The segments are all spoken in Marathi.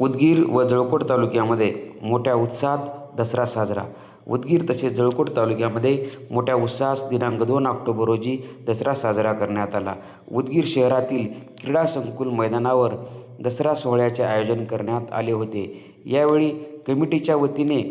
उदगीर व जळकोट तालुक्यामध्ये मोठ्या उत्साहात दसरा साजरा. उदगीर तसेच जळकोट तालुक्यामध्ये मोठ्या उत्साहास दिनांक दोन ऑक्टोबर रोजी दसरा साजरा करण्यात आला. उदगीर शहरातील क्रीडा संकुल मैदानावर दसरा सोहळ्याचे आयोजन करण्यात आले होते. यावेळी कमिटीच्या वतीने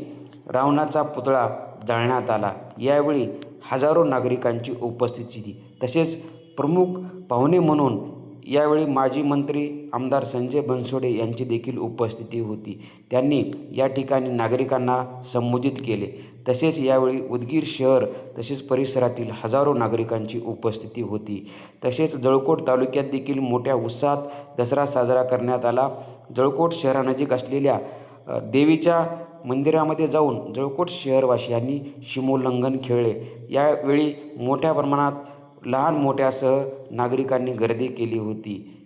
रावणाचा पुतळा जाळण्यात आला. यावेळी हजारो नागरिकांची उपस्थिती तसेच प्रमुख पाहुणे म्हणून यावेळी माजी मंत्री आमदार संजय बनसोडे यांची देखील उपस्थिती होती. त्यांनी या ठिकाणी नागरिकांना संबोधित केले. तसेच यावेळी उदगीर शहर तसेच परिसरातील हजारो नागरिकांची उपस्थिती होती. तसेच जळकोट तालुक्यात देखील मोठ्या उत्साहात दसरा साजरा करण्यात आला. जळकोट शहरानजीक असलेल्या देवीच्या मंदिरामध्ये जाऊन जळकोट शहरवासियांनी शिमोल्लंघन खेळले. यावेळी मोठ्या प्रमाणात लहान मोठ्यासह नागरिकांनी गर्दी केली होती.